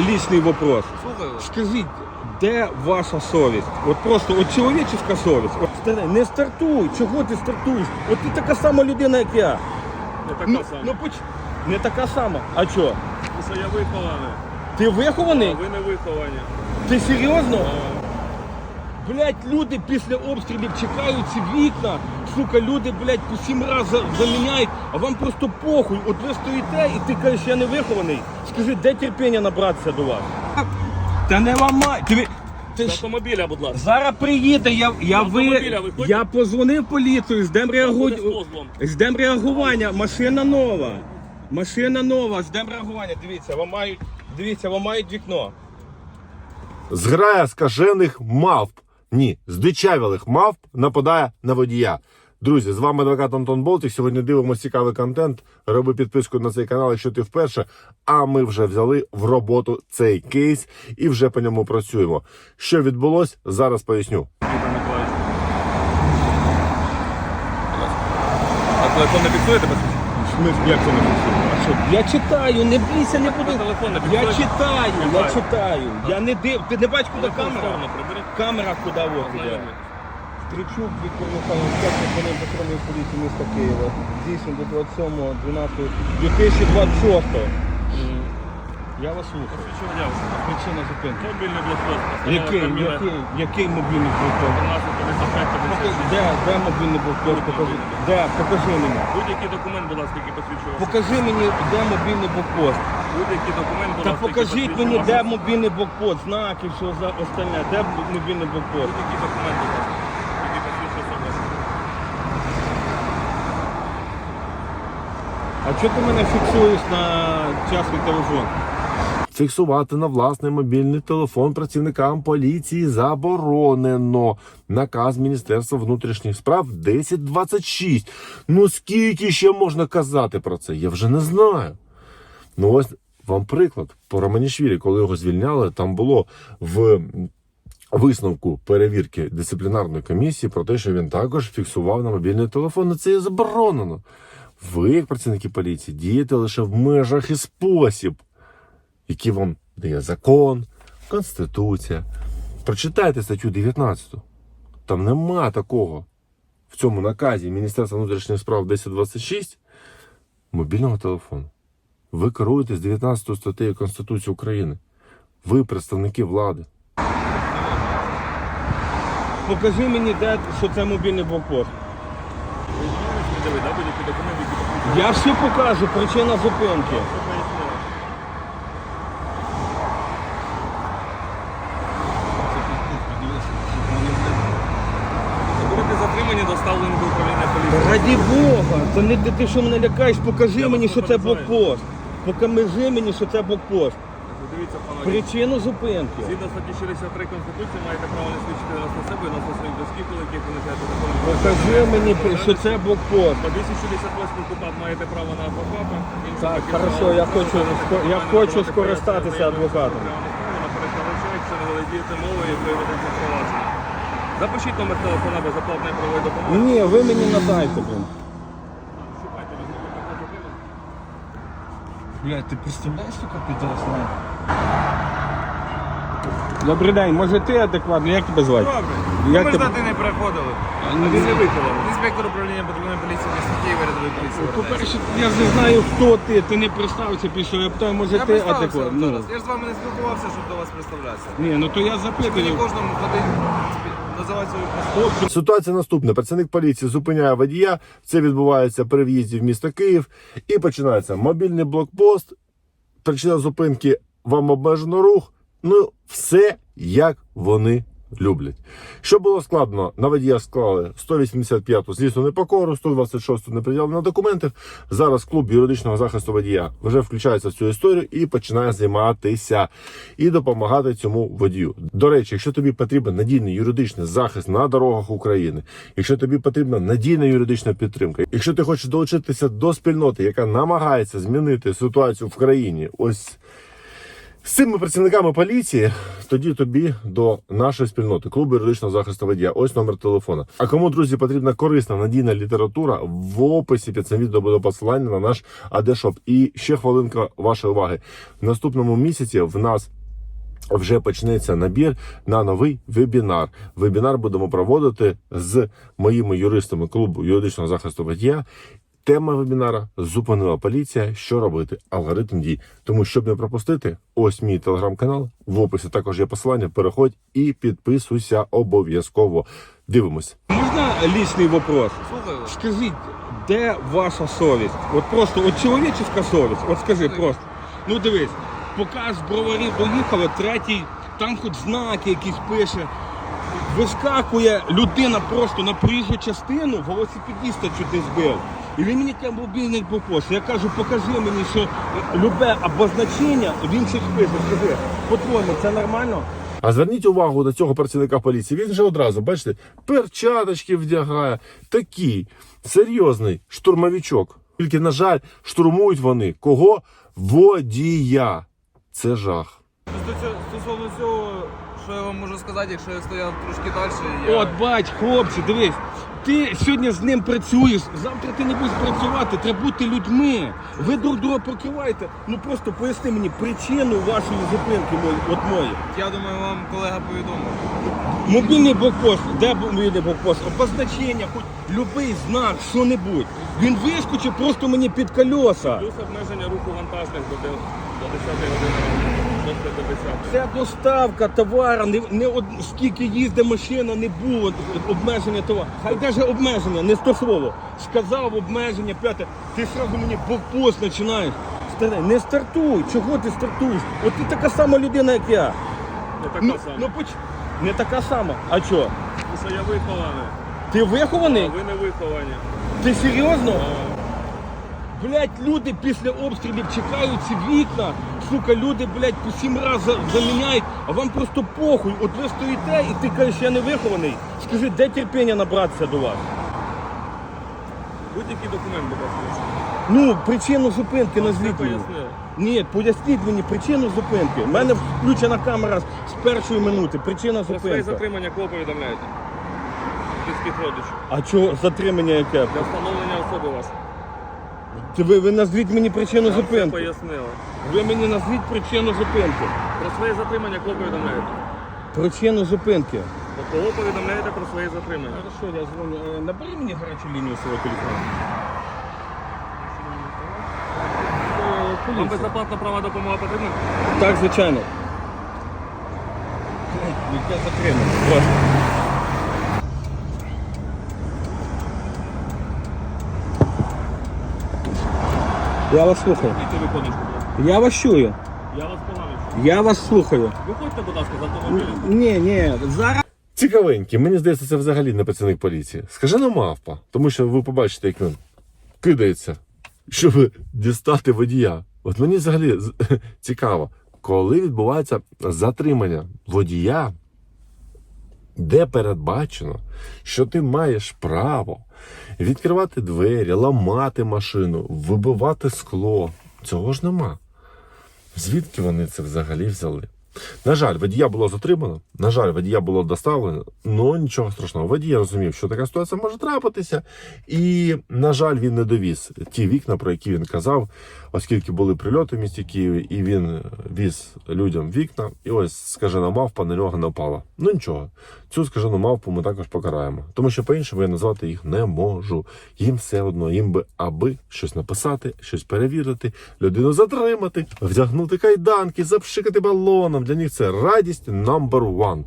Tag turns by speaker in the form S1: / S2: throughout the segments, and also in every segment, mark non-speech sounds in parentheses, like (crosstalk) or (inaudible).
S1: лічний вопрос.
S2: Слухаю вас.
S1: Скажіть, де ваша совість? От просто от чоловіческа совість. От старе, не стартуй. Чого ти стартуєш? От ти така сама людина, як я.
S2: Не така
S1: Ну,
S2: сама.
S1: ну поч... не така сама. А що?
S2: Це я вихований.
S1: Ти вихований?
S2: А ви не виховані.
S1: Ти серйозно?
S2: А,
S1: Блять, люди після обстрілів чекають ці вікна. Сука, люди, блять, по сім разів заміняють, а вам просто похуй. От ви стоїте і ти кажеш, я не вихований. Скажи, де терпіння набратися до вас? Та не ламай. Ти, ти
S2: З
S1: ж-
S2: автомобіля, будь ласка.
S1: Зараз приїде, я, я, ви,
S2: автомобіля виходь.
S1: я позвонив поліцію, ждем,
S2: Буде
S1: реагу...
S2: з
S1: ждем реагування, машина нова. Машина нова, ждем реагування. Дивіться, ламають, дивіться, ламають вікно.
S3: Зграя скажених мавп, ні, здичавілих мавп нападає на водія. Друзі, з вами адвокат Антон Болтик. Сьогодні дивимося цікавий контент. Роби підписку на цей канал, якщо ти вперше. А ми вже взяли в роботу цей кейс і вже по ньому працюємо. Що відбулось, зараз поясню.
S2: Телефон не фіксує
S1: Смисл, як це не? А що? Я читаю, не бійся, не буду.
S2: телефон не
S1: Я
S2: підходить?
S1: читаю, я читаю. Я не див. Ти не бачиш, куди
S2: Телефон
S1: камера?
S2: сторону прибери.
S1: Камера куди от іде. Стрічук Віктор Михайлович, старший патрульної патрульної поліції міста Києва. Дійсно до 27 12 2026 Я вас слухаю.
S2: Посвідчення.
S1: Причина зупинки.
S2: Мобільний блокпост.
S1: Який, який, який мобільний блокпост?
S2: 1355
S1: Де, де мобільний блокпост? Покажи. Де? Покажи мені.
S2: Будь-який документ, будь ласка, який посвідчує.
S1: Покажи мені, де мобільний блокпост.
S2: Будь-який документ, будь
S1: Та
S2: ласка, який
S1: покажіть мені, де мобільний блокпост, знаки, все за остальне. Де мобільний блокпост?
S2: Будь-який документ, будь ласка, який посвідчує особу.
S1: А чого ти мене фіксуєш на частний телефон?
S3: Фіксувати на власний мобільний телефон працівникам поліції заборонено. Наказ Міністерства внутрішніх справ 1026. Ну скільки ще можна казати про це? Я вже не знаю. Ну ось вам приклад по Романішвілі, коли його звільняли, там було в висновку перевірки дисциплінарної комісії про те, що він також фіксував на мобільний телефон. Це є заборонено. Ви, як працівники поліції, дієте лише в межах і спосіб, які вам дає закон, конституція. Прочитайте статтю 19. Там нема такого в цьому наказі Міністерства внутрішніх справ 1026 мобільного телефону. Ви керуєтесь 19 статтею Конституції України. Ви представники влади.
S1: Покажи мені, де що це мобільний блокпост. Я все покажу, причина зупинки.
S2: Що пояснили? Будете затримані, до управління поліції.
S1: Раді Бога, то не ти, ти що мене лякаєш, покажи
S2: Я
S1: мені,
S2: вас
S1: що це блокпост. Покажи мені, що це блокпост.
S2: Дивіться.
S1: Причину зупинки.
S2: Згідно статті 63 Конституції маєте право не свідчити нас на себе і нас на своїх близьких, коли яких виникаєте законом.
S1: Покажи мені, що це блокпост.
S2: По 268 КУПАП маєте право на адвоката.
S1: Так, хорошо, я хочу я хочу скористатися адвокатом.
S2: наголошую, Якщо не володієте мовою, якою ведеться провадження. Запишіть номер телефона безоплатної правової допомоги.
S1: Ні, ви мені надайте, блін. Блядь, ти представляєш, сука, підросла? Добрий день, може ти адекватний? Як тебе звати?
S4: Добре.
S1: Як
S4: Ми ж
S1: тебе-
S4: дати не приходили.
S2: А він не виконав.
S4: Інспектор управління патрульної поліції міста Києва, рядової поліції. Воронець.
S1: По-перше, я ж не знаю, хто ти, ти не представився пішов, я питаю, може
S4: Я
S1: ти
S4: представився вам
S1: Ну,
S4: зараз. Я ж з вами не спілкувався, щоб до вас представлятися.
S1: ні, ну то я
S4: Мені
S1: запитую.
S4: кожному ходить називати свою.
S3: Ситуація наступна: працівник поліції зупиняє водія. Це відбувається при в'їзді в місто Київ. І починається мобільний блокпост. Причина зупинки вам обмежено рух. Ну, все як вони люблять. Що було складно? На водія склали 185-ту злісну непокору, 126-ту непред'явлено документів. Зараз клуб юридичного захисту водія вже включається в цю історію і починає займатися і допомагати цьому водію. До речі, якщо тобі потрібен надійний юридичний захист на дорогах України, якщо тобі потрібна надійна юридична підтримка, якщо ти хочеш долучитися до спільноти, яка намагається змінити ситуацію в країні, ось. З цими працівниками поліції тоді тобі до нашої спільноти клубу юридичного захисту водія. Ось номер телефона. А кому друзі потрібна корисна надійна література в описі під цим відео буде посилання на наш адешоп. І ще хвилинка вашої уваги. В наступному місяці в нас. Вже почнеться набір на новий вебінар. Вебінар будемо проводити з моїми юристами клубу юридичного захисту водія. Тема вебінара зупинила поліція. Що робити? Алгоритм дій. Тому, щоб не пропустити, ось мій телеграм-канал. В описі також є посилання. Переходь і підписуйся обов'язково. Дивимось.
S1: Можна лічний вопрос? Скажіть, де ваша совість? От просто, от чоловіческа совість, от скажи просто. Ну дивись, поки з броварів доїхали, третій, там хоч знаки якісь пише. Вискакує людина просто на проїжджу частину, велосипедіста чуть не збив. І він мені каже, мобільний блокпост. Я кажу, покажи мені, що любе обозначення він щось пише. Скажи, по-твоєму, це нормально?
S3: А зверніть увагу на цього працівника поліції. Він же одразу, бачите, перчаточки вдягає. Такий серйозний штурмовичок. Тільки, на жаль, штурмують вони кого? Водія. Це жах.
S4: Стосовно цього, що я вам можу сказати, якщо я стояв трошки далі, я...
S1: От бач, хлопці, дивись, ти сьогодні з ним працюєш, завтра ти не будеш працювати, треба бути людьми. Ви друг друга прокиваєте. Ну просто поясни мені причину вашої зупинки, мої, от мої.
S4: я думаю, вам колега повідомив.
S1: Мобільний блокпост, де мобільний блокпост? Обозначення, хоч любий знак, що-небудь. Він вискочив просто мені під колеса.
S2: Плюс обмеження руху вантажних до 10 години ранку. До 10.
S1: Це доставка товару, не, не од, скільки їздить машина, не було обмеження товару. Хай навіть обмеження, не то слово. Сказав обмеження, п'яте, ти одразу мені блокпост починаєш. Старе, не стартуй, чого ти стартуєш? От ти така сама людина, як я.
S2: Не така
S1: Ну,
S2: сама.
S1: ну поч... Не така сама. А що?
S2: Тому що я вихований,
S1: Ти
S2: а
S1: вихований?
S2: ви не виховані.
S1: Ти серйозно?
S2: А,
S1: Блять, люди після обстрілів чекають ці вікна. Сука, люди, блять, по сім разів заміняють, а вам просто похуй. От ви стоїте і ти кажеш, я не вихований. Скажи, де терпіння набратися до вас?
S2: Будь-який документ, будь ласка.
S1: Ну, причину зупинки назвіть мені.
S2: пояснив.
S1: Ні, поясніть мені причину зупинки. У мене включена камера з першої минути. Причина
S2: Про своє
S1: зупинки.
S2: затримання кого повідомляєте? Близьких родичів.
S1: А чого затримання яке?
S2: Для встановлення особи вас.
S1: Ти ви, ви назвіть мені причину
S2: Я все
S1: зупинки.
S2: пояснила.
S1: Ви мені назвіть причину зупинки.
S2: Про своє затримання кого повідомляєте?
S1: Причину зупинки.
S2: От Кого повідомляєте про своє затримання?
S1: Хорошо, я дзвоню. Е, Набери мені гарячу лінію свого телефону. Е,
S2: Вам
S1: поліція.
S2: безоплатна права допомога потрібна?
S1: Так, звичайно. Яке затримання? Прошу. Я вас слухаю.
S2: Будь ласка.
S1: Я вас чую.
S2: Я вас погано.
S1: Я вас слухаю.
S2: Виходьте, будь ласка, з автомобіля.
S1: Ні, ні, зараз.
S3: Цікавенький, мені здається, це взагалі не працівник поліції. Скажи на мавпа, тому що ви побачите, як він кидається, щоб дістати водія. От мені взагалі (laughs) цікаво, коли відбувається затримання водія, де передбачено, що ти маєш право відкривати двері, ламати машину, вибивати скло. Цього ж нема. Звідки вони це взагалі взяли? На жаль, водія було затримано. На жаль, водія було доставлено. Ну нічого страшного. Водій розумів, що така ситуація може трапитися. І, на жаль, він не довіз ті вікна, про які він казав, оскільки були прильоти в місті Києві, і він віз людям вікна. І ось скажена мавпа на нього напала. Ну нічого, цю скажену мавпу ми також покараємо. Тому що по-іншому я назвати їх не можу. Їм все одно, їм би аби щось написати, щось перевірити, людину затримати, вдягнути кайданки, запшикати балоном. Для них це радість number one.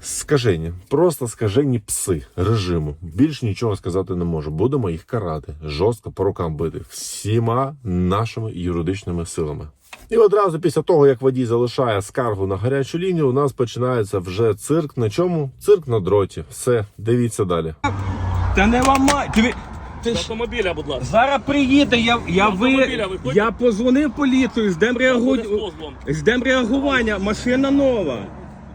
S3: Скажені, просто скажені пси режиму. Більш нічого сказати не можу. Будемо їх карати, жорстко по рукам бити всіма нашими юридичними силами. І одразу після того, як водій залишає скаргу на гарячу лінію, у нас починається вже цирк. На чому? Цирк на дроті. Все, дивіться далі.
S1: Та не ламай. Ти
S2: З
S1: ж
S2: автомобіля, будь ласка.
S1: Зараз приїде, я, я, ви,
S2: автомобіля виходь.
S1: я позвонив поліцію, ждем,
S2: Буде
S1: реагу...
S2: з
S1: ждем реагування, машина нова.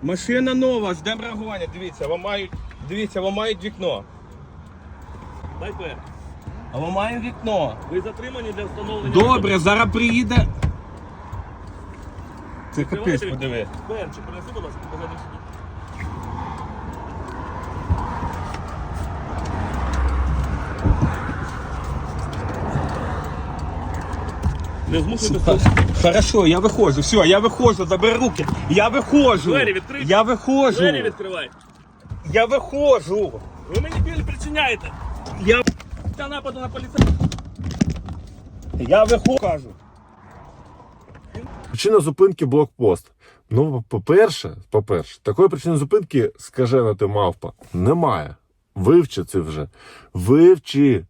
S1: Машина нова, ждем реагування. Дивіться, ламають, дивіться, ламають вікно.
S2: Дайте.
S1: Ламаємо вікно.
S2: Ви затримані для встановлення.
S1: Добре, зараз приїде. Це капець, подиви.
S2: Берчик, принеси, будь ласка, по заднім Не змушуйте
S1: Хорошо, я виходжу, все, я виходжу, забери руки. Я виходжу.
S2: Двері відкриті.
S1: Я виходжу.
S2: Двері відкривай.
S1: Я виходжу.
S2: Ви мені біль причиняєте.
S1: Я,
S2: Та нападу на поліцейських.
S1: я виходжу.
S3: Причина зупинки блокпост. Ну, по-перше, по-перше, такої причини зупинки, скажена ти мавпа, немає. Вивчи це вже. Вивчи.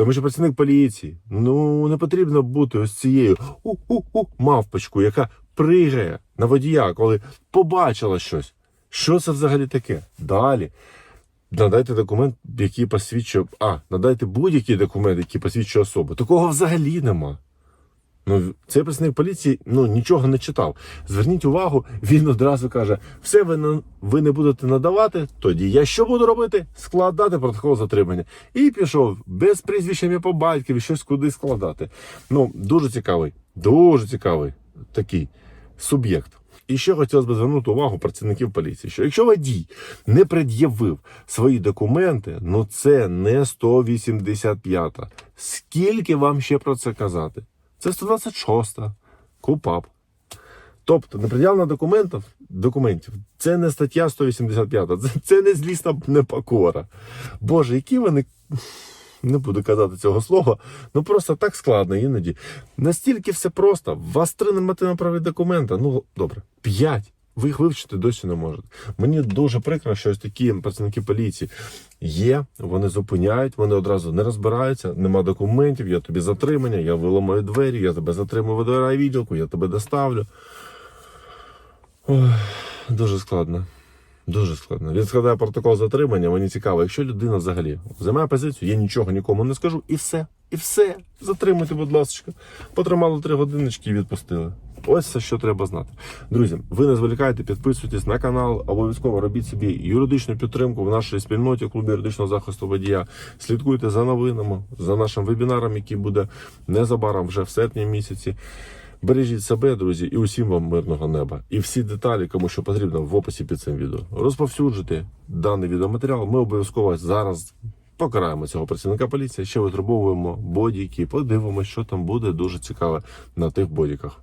S3: Тому що працівник поліції, ну не потрібно бути ось цією у-у-у мавпочкою, яка пригає на водія, коли побачила щось. Що це взагалі таке? Далі. Надайте документ, який посвідчує. А, надайте будь-який документ, який посвідчує особу. Такого взагалі нема. Ну, цей працівник поліції ну, нічого не читав. Зверніть увагу, він одразу каже: все ви, на- ви не будете надавати, тоді я що буду робити? Складати протокол затримання. І пішов без прізвища по батькові, щось куди складати. Ну, дуже цікавий, дуже цікавий такий суб'єкт. І ще хотілося б звернути увагу працівників поліції, що якщо водій не пред'явив свої документи, ну це не 185. Скільки вам ще про це казати? Це 126, КУПАП. Тобто непред'явлення документів, документів це не стаття 185, це, це не злісна непокора. Боже, які вони. Не буду казати цього слова, ну просто так складно іноді. Настільки все просто. Вас три нормативно-праві документи. Ну добре, п'ять. Ви їх вивчити досі не можете. Мені дуже прикро, що ось такі працівники поліції є, вони зупиняють, вони одразу не розбираються, нема документів, я тобі затримання, я виламаю двері, я тебе затримую в відділку, я тебе доставлю. Ой, дуже складно. Дуже складно. Він складає протокол затримання, мені цікаво, якщо людина взагалі займає позицію, я нічого нікому не скажу, і все. І все. Затримуйте, будь ласка. Потримали три годиночки і відпустили. Ось все, що треба знати. Друзі, ви не зволікайте, підписуйтесь на канал, обов'язково робіть собі юридичну підтримку в нашій спільноті клубі юридичного захисту водія. Слідкуйте за новинами, за нашим вебінаром, який буде незабаром вже в серпні місяці. Бережіть себе, друзі, і усім вам мирного неба. І всі деталі, кому що потрібно, в описі під цим відео. Розповсюджуйте даний відеоматеріал. Ми обов'язково зараз покараємо цього працівника поліції. Ще витребовуємо бодіки. Подивимося, що там буде дуже цікаве на тих бодіках.